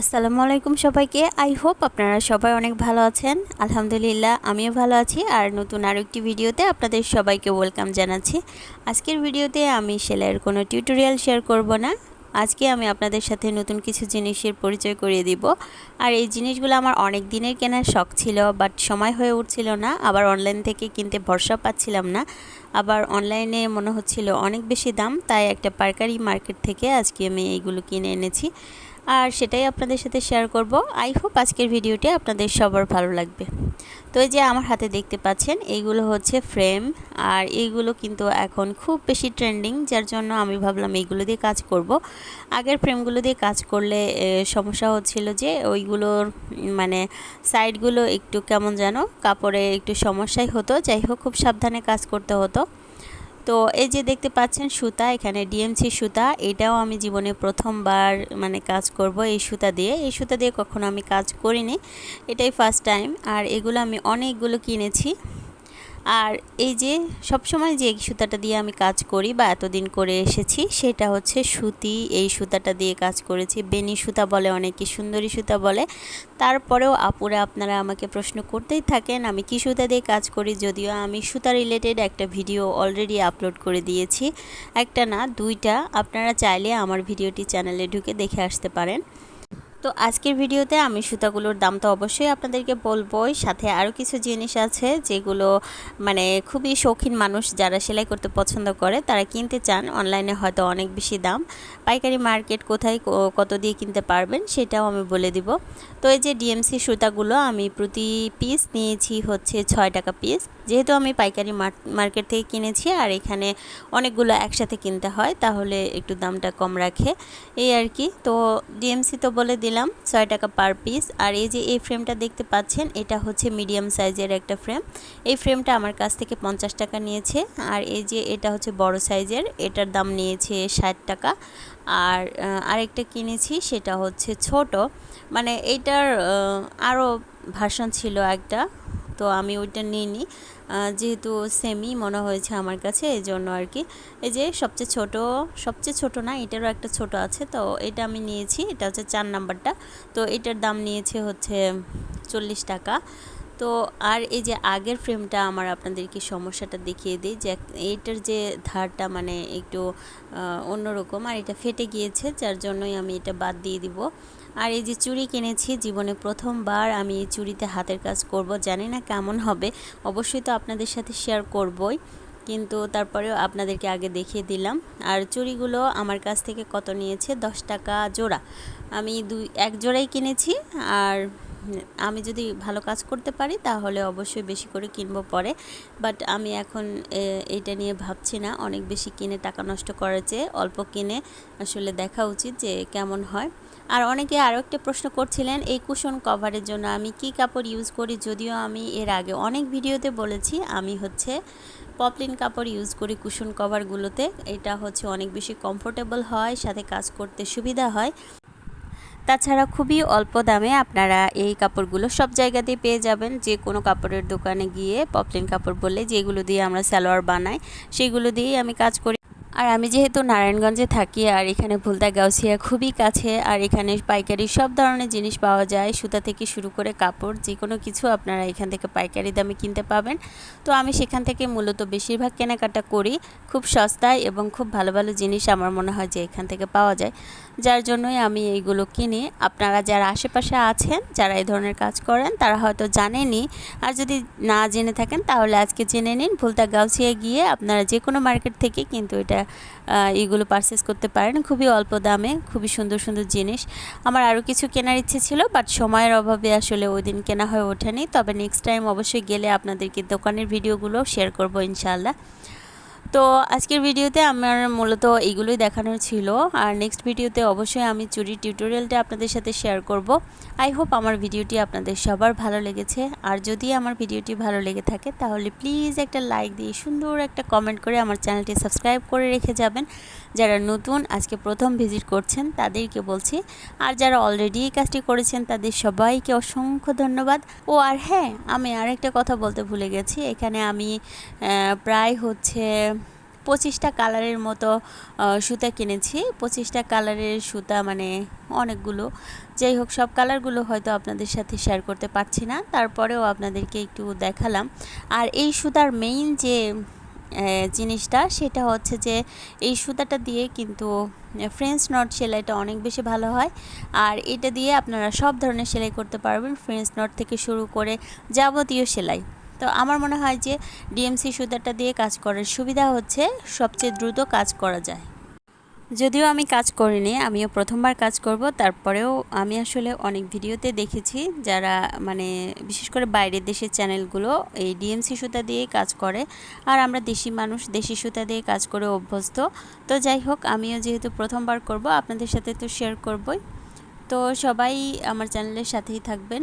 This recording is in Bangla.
আসসালামু আলাইকুম সবাইকে। আই হোপ আপনারা সবাই অনেক ভালো আছেন। আলহামদুলিল্লাহ, আমিও ভালো আছি। আর নতুন আরও একটি ভিডিওতে আপনাদের সবাইকে ওয়েলকাম জানাচ্ছি। আজকের ভিডিওতে আমি সেলাইয়ের কোনো টিউটোরিয়াল শেয়ার করব না। আজকে আমি আপনাদের সাথে নতুন কিছু জিনিসের পরিচয় করিয়ে দিব। আর এই জিনিসগুলো আমার অনেক দিনের কেনার শখ ছিল বাট সময় হয়ে উঠছিল না। আবার অনলাইন থেকে কিনতে ভরসা পাচ্ছিলাম না। আবার অনলাইনে মনে হচ্ছিল অনেক বেশি দাম, তাই একটা পারকারি মার্কেট থেকে আজকে আমি এইগুলো কিনে এনেছি। আর সেটাই আপনাদের সাথে শেয়ার করব। আই হোপ আজকের ভিডিওটি আপনাদের সবার ভালো লাগবে। তো এই যে আমার হাতে দেখতে পাচ্ছেন, এইগুলো হচ্ছে ফ্রেম আর এইগুলো কিন্তু এখন খুব বেশি ট্রেন্ডিং যার জন্য আমি ভাবলাম এইগুলো দিয়ে কাজ করব। আগের ফ্রেমগুলো দিয়ে কাজ করলে সমস্যা হচ্ছিল যে ওইগুলোর মানে সাইডগুলো একটু কেমন যেন, কাপড়ে একটু সমস্যাই হতো। যাই হোক, খুব সাবধানে কাজ করতে হতো। তো এই যে দেখতে পাচ্ছেন সুতা, এখানে ডিএমসি সুতা, এটাও আমি জীবনে প্রথমবার মানে কাজ করব এই সুতা দিয়ে। এই সুতা দিয়ে কখনো আমি কাজ করিনি, এটাই ফার্স্ট টাইম আর এগুলো আমি অনেকগুলো কিনেছি। আর এই যে সবসময় যে সুতাটা দিয়ে আমি কাজ করি বা এতদিন করে এসেছি, সেটা হচ্ছে সুতি। এই সুতাটা দিয়ে কাজ করেছি। বেনি সুতা বলে অনেকে সুন্দরী সুতা বলে। তারপরেও আপুরে, আপনারা আমাকে প্রশ্ন করতেই থাকেন, আমি কি সুতা দিয়ে কাজ করি? যদিও আমি সুতা রিলেটেড একটা ভিডিও অলরেডি আপলোড করে দিয়েছি। একটা না, দুইটা। আপনারা চাইলে আমার ভিডিওটি চ্যানেলে ঢুকে দেখে আসতে পারেন। তো আজকের ভিডিওতে আমি সুতাগুলোর দাম তো অবশ্যই আপনাদেরকে বলবোই। সাথে আরও কিছু জিনিস আছে যেগুলো মানে খুবই শৌখিন মানুষ যারা সেলাই করতে পছন্দ করে, তারা কিনতে চান। অনলাইনে হয়তো অনেক বেশি দাম। পাইকারি মার্কেট কোথায় কত দিয়ে কিনতে পারবেন সেটাও আমি বলে দিব। তো এই যে ডিএমসি সুতাগুলো আমি প্রতি পিস নিয়েছি হচ্ছে ছয় টাকা পিস যেহেতু আমি পাইকারি মার্কেট থেকে কিনেছি আর এখানে অনেকগুলো একসাথে কিনতে হয়, তাহলে একটু দামটা কম রাখে। এই আর কি। তো ডিএমসি তো বলে দিলাম ছয় টাকা পার পিস। আর এই যে এই ফ্রেমটা দেখতে পাচ্ছেন, এটা হচ্ছে মিডিয়াম সাইজের একটা ফ্রেম। এই ফ্রেমটা আমার কাছ থেকে পঞ্চাশ টাকা নিয়েছে। আর এই যে এটা হচ্ছে বড় সাইজের, এটার দাম নিয়েছে ষাট টাকা। আর আরেকটা কিনেছি, সেটা হচ্ছে ছোট। মানে এইটার আরও ভাষণ ছিল একটা, তো আমি ওইটা নিইনি। যেহেতু সেমি মনে হয়েছে আমার কাছে, এই জন্য আর কি। এই যে সবচেয়ে ছোট সবচেয়ে ছোট না, এটারও একটা ছোট আছে, তো এটা আমি নিয়েছি, এটা হচ্ছে চার নাম্বারটা। তো এটার দাম নিয়েছে হচ্ছে চল্লিশ টাকা। তো আর এই যে আগের ফ্রেমটা আমার আপনাদেরকে সমস্যাটা দেখিয়ে দিই যে এইটার যে ধারটা মানে একটু অন্যরকম আর এটা ফেটে গিয়েছে যার জন্যই আমি এটা বাদ দিয়ে দিব। আর এই যে চুড়ি কিনেছি, জীবনে প্রথমবার আমি এই চুড়িতে হাতের কাজ করব, জানি না কেমন হবে, অবশ্যই তো আপনাদের সাথে শেয়ার করবই। কিন্তু তারপরেও আপনাদেরকে আগে দেখিয়ে দিলাম। আর চুড়িগুলো আমার কাছ থেকে কত নিয়েছে? দশ টাকা জোড়া। আমি দুই, এক জোড়াই কিনেছি আর আমি যদি ভালো কাজ করতে পারি, তাহলে অবশ্যই বেশি করে কিনবো পরে। বাট আমি এখন এইটা নিয়ে ভাবছি না। অনেক বেশি কিনে টাকা নষ্ট করার চেয়ে অল্প কিনে আসলে দেখা উচিত যে কেমন হয়। আর অনেকে আরও একটা প্রশ্ন করছিলেন, এই কুশন কভারের জন্য আমি কি কাপড় ইউজ করি? যদিও আমি এর আগে অনেক ভিডিওতে বলেছি, আমি হচ্ছে পপলিন কাপড় ইউজ করি কুশন কভারগুলোতে। এটা হচ্ছে অনেক বেশি কমফোর্টেবল হয়, সাথে কাজ করতে সুবিধা হয়। তাছাড়া খুবই অল্প দামে আপনারা এই কাপড়গুলো সব জায়গাতেই পেয়ে যাবেন। যে কোনো কাপড়ের দোকানে গিয়ে পপলিন কাপড় বলে যেগুলো দিয়ে আমরা সালোয়ার বানাই, সেগুলো দিয়েই আমি কাজ করি। আর আমি যেহেতু নারায়ণগঞ্জে থাকি আর এখানে ভুলতা গাউসিয়া খুবই কাছে, আর এখানে পাইকারি সব ধরনের জিনিস পাওয়া যায়, সুতা থেকে শুরু করে কাপড় যে কোনো কিছু আপনারা এখান থেকে পাইকারি দামে কিনতে পাবেন। তো আমি সেখান থেকে মূলত বেশিরভাগ কেনাকাটা করি, খুব সস্তায় এবং খুব ভালো ভালো জিনিস আমার মনে হয় যে এখান থেকে পাওয়া যায়। যার জন্যই আমি এইগুলো কিনি। আপনারা যারা আশেপাশে আছেন, যারা এই ধরনের কাজ করেন, তারা হয়তো জানেনই। আর যদি না জেনে থাকেন, তাহলে আজকে জেনে নিন ভুলতা গাউসিয়া গিয়ে আপনারা যে কোনো মার্কেট থেকে কিন্তু এটা এগুলো পারচেস করতে পারেন। খুবই অল্প দামে, খুবই সুন্দর সুন্দর জিনিস। আমার আরও কিছু কেনার ইচ্ছে ছিল বাট সময়ের অভাবে আসলে ওই দিন কেনা হয়ে ওঠেনি। তবে নেক্সট টাইম অবশ্যই গেলে আপনাদেরকে দোকানের ভিডিওগুলো শেয়ার করব ইনশাআল্লাহ। তো আজকের ভিডিওতে আমার মূলত এইগুলোই দেখানোর ছিল। আর নেক্সট ভিডিওতে অবশ্যই আমি চুরি টিউটোরিয়ালটা আপনাদের সাথে শেয়ার করব। আই হোপ আমার ভিডিওটি আপনাদের সবার ভালো লেগেছে। আর যদি আমার ভিডিওটি ভালো লেগে থাকে, তাহলে প্লিজ একটা লাইক দিয়ে সুন্দর একটা কমেন্ট করে আমার চ্যানেলটি সাবস্ক্রাইব করে রেখে যাবেন। যারা নতুন আজকে প্রথম ভিজিট করছেন, তাদেরকে বলছি। আর যারা অলরেডি এই কাজটি করেছেন, তাদের সবাইকে অসংখ্য ধন্যবাদ। ও, আর হ্যাঁ আমি আরেকটা কথা বলতে ভুলে গেছি। এখানে আমি প্রায় হচ্ছে পঁচিশটা কালারের মতো সুতা কিনেছি। পঁচিশটা কালারের সুতা মানে অনেকগুলো। যাই হোক, সব কালারগুলো হয়তো আপনাদের সাথে শেয়ার করতে পারছি না। তারপরেও আপনাদেরকে একটু দেখালাম। আর এই সুতার মেইন যে জিনিসটা, সেটা হচ্ছে যে, এই সুতাটা দিয়ে কিন্তু ফ্রেঞ্চ নট সেলাইটা অনেক বেশি ভালো হয়। আর এটা দিয়ে আপনারা সব ধরনের সেলাই করতে পারবেন ফ্রেঞ্চ নট থেকে শুরু করে যাবতীয় সেলাই। তো আমার মনে হয় যে ডিএমসি সুতাটা দিয়ে কাজ করার সুবিধা হচ্ছে সবচেয়ে দ্রুত কাজ করা যায়। যদিও আমি কাজ করিনি, আমিও প্রথমবার কাজ করব, তারপরেও আমি আসলে অনেক ভিডিওতে দেখেছি যারা মানে বিশেষ করে বাইরের দেশের চ্যানেলগুলো এই ডিএমসি সুতা দিয়েই কাজ করে আর আমরা দেশি মানুষ, দেশি সুতা দিয়ে কাজ করে অভ্যস্ত। তো যাই হোক, আমিও যেহেতু প্রথমবার করব, আপনাদের সাথে তো শেয়ার করবই। তো সবাই আমার চ্যানেলের সাথেই থাকবেন।